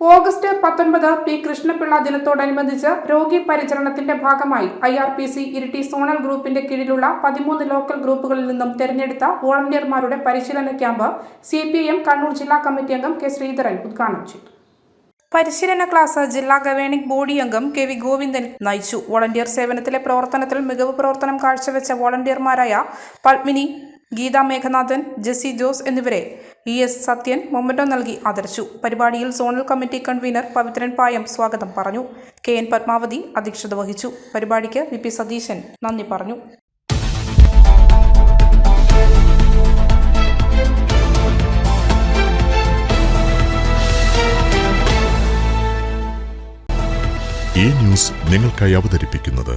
August പത്തൊൻപത് P Krishnapillai ദിനത്തോടനുബന്ധിച്ച് രോഗി പരിചരണത്തിന്റെ ഭാഗമായി I R P C Iritty zonal ഗ്രൂപ്പിന്റെ കീഴിലുള്ള പതിമൂന്ന് ലോക്കൽ ഗ്രൂപ്പുകളിൽ നിന്നും തെരഞ്ഞെടുത്ത വോളണ്ടിയർമാരുടെ പരിശീലന camp C P M Kannur ജില്ലാ കമ്മിറ്റി അംഗം കെ ശ്രീധരൻ ഉദ്ഘാടനം ചെയ്തു. പരിശീലന ക്ലാസ് ജില്ലാ ഗവേണിംഗ് ബോഡി അംഗം കെ വി ഗോവിന്ദൻ നയിച്ചു. വോളണ്ടിയർ സേവനത്തിലെ പ്രവർത്തനത്തിൽ മികവ് പ്രവർത്തനം കാഴ്ചവെച്ച വോളണ്ടിയർമാരായ പത്മിനി ഗീത മേഘനാഥൻ ജെസ്സി ജോസ് എന്നിവരെ ഇ എസ് സത്യൻ മൊമ്മറ്റോ നൽകി ആദരിച്ചു. പരിപാടിയിൽ zonal committee convener Pavithran Payam സ്വാഗതം പറഞ്ഞു. കെ എൻ പത്മാവതി അധ്യക്ഷത വഹിച്ചു. പരിപാടിക്ക് വി പി സതീശൻ നന്ദി പറഞ്ഞു. ഈ ന്യൂസ് നിങ്ങൾക്കായി അവതരിപ്പിക്കുന്നത്